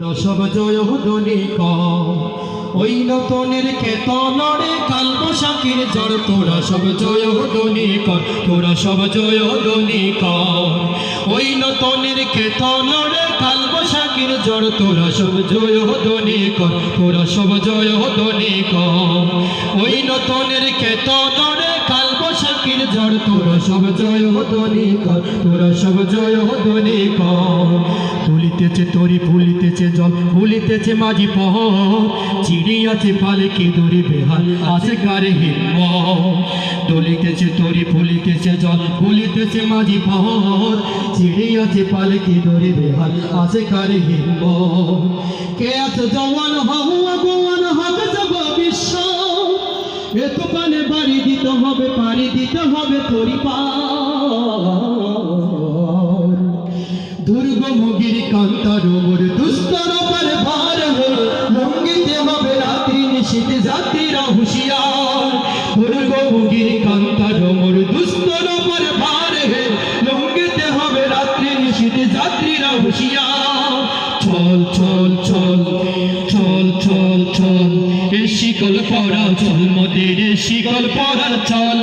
রসব জয় ধনিক ওই নতনের কেত নড়ে কাল পোশাকের জড় তোরা সব জয় ধনিক তোরা সব জয় ধনিক ওই নতনের কেত নড়ে কাল পোশাকের জড় তোরা সব জয় ধনিক তোরা সব জয় ধনিক ওই নতনের কেত নড়ে কাল বসাকির জ্বর তোরা সব জয় ধ্বনি কর, তোরা সব জয় ধ্বনি কর। তুলিতেছে তরি, ফুলিতেছে জল, ফুলিতেছে মাঝি পহ চিড়িয়াছে পালকি দড়ি বেহাল, আছে কারে হিম্ম দলিতেছে তরি, ফুলিতেছে জল, ফুলিতেছে মাঝি পহ চিড়িয়াছে পালকি দড়ি বেহাল, আছে কারে হিম্ম কে আছে জওয়ান হও আগুয়ান হবে যাব বিশ্ব? এ তো দিতে হবে পাড়ি দিতে হবে পরিবার। দুর্গম গিরি কান্তার ওর দুস্তর পারে ভার হয়ে লঙ্গিতে হবে রাত্রি নিশীত যাত্রীরা হুঁশিয়ার। পড়া চল মোদের শিকল পড়া চল,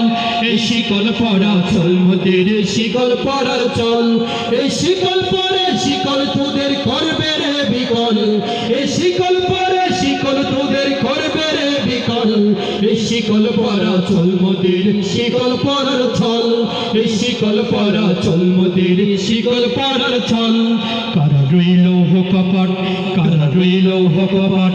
এ শিকল পড়া চল মোদের শিকল পড়া চল, এ শিকল পরে শিকল তোদের করবে রে বিকল, এ শিকল পরে শিকল তোদের করবে রে বিকল, এ শিকল পরা চল মোদের শিকল পরার ছল এ শিকল পরা চল মোদের শিকল কারা রইল হো কপাট, কারা রইল হো কপাট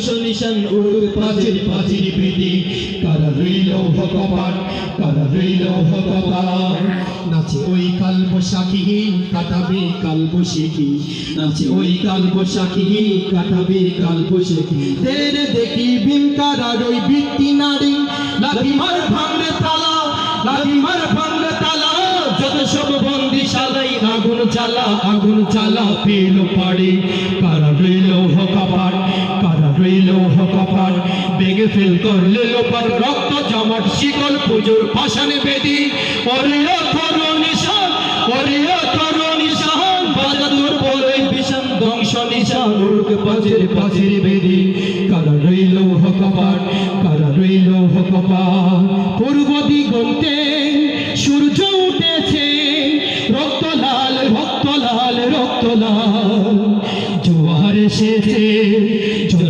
ধ্বংস নিশান উড়ুক পাথির পাথির ভিড়ি কারা রইল কপাট কারা রইল কপাট নাচে ওই কাল বৈশাখী কাটাবে কাল বৈশাখী নাচে ওই কাল বৈশাখী কাটাবে কাল বৈশাখী দের দেখি বিমকারার ওই বৃত্তি নারী? লাঠি মার ভাঙলে তালা, লাঠি মার ভাঙলে তালা। যত সব বন্দি শালাই আগুন চালা আগুন চালা পেল পাড়ে। কারা রইল হকাপাট কারা রইল হকাপাট বেগে ফেল করলে লোপাট রক্ত জমাট, শিকল পুজোর পাশানে বেদি ওরে অথর নিশান ওরে অথর নিশান বাজাদুর বলে বিষম ধ্বংস নিশান, উড়কে পাচির পাচির বেদি কারা রইল হকাপাট কারা রইল হকাপাট পূর্ব দিগন্তে সূর্য উঠেছে, রক্ত লাল রক্ত লাল রক্ত লাল। জোয়ার এসেছে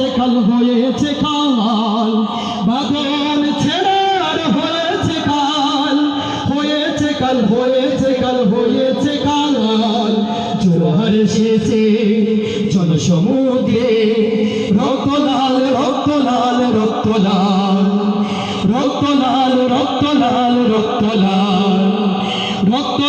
হয়েছে কাল হয়েছে কাল। ভাগন ছেড়ার হয়েছে কাল হয়েছে কাল হয়েছে কাল হয়েছে কাল। জোয়ার এসেছে জল সমুদ্রে রক্ত লাল রক্ত লাল রক্ত লাল রক্ত লাল রক্ত লাল রক্ত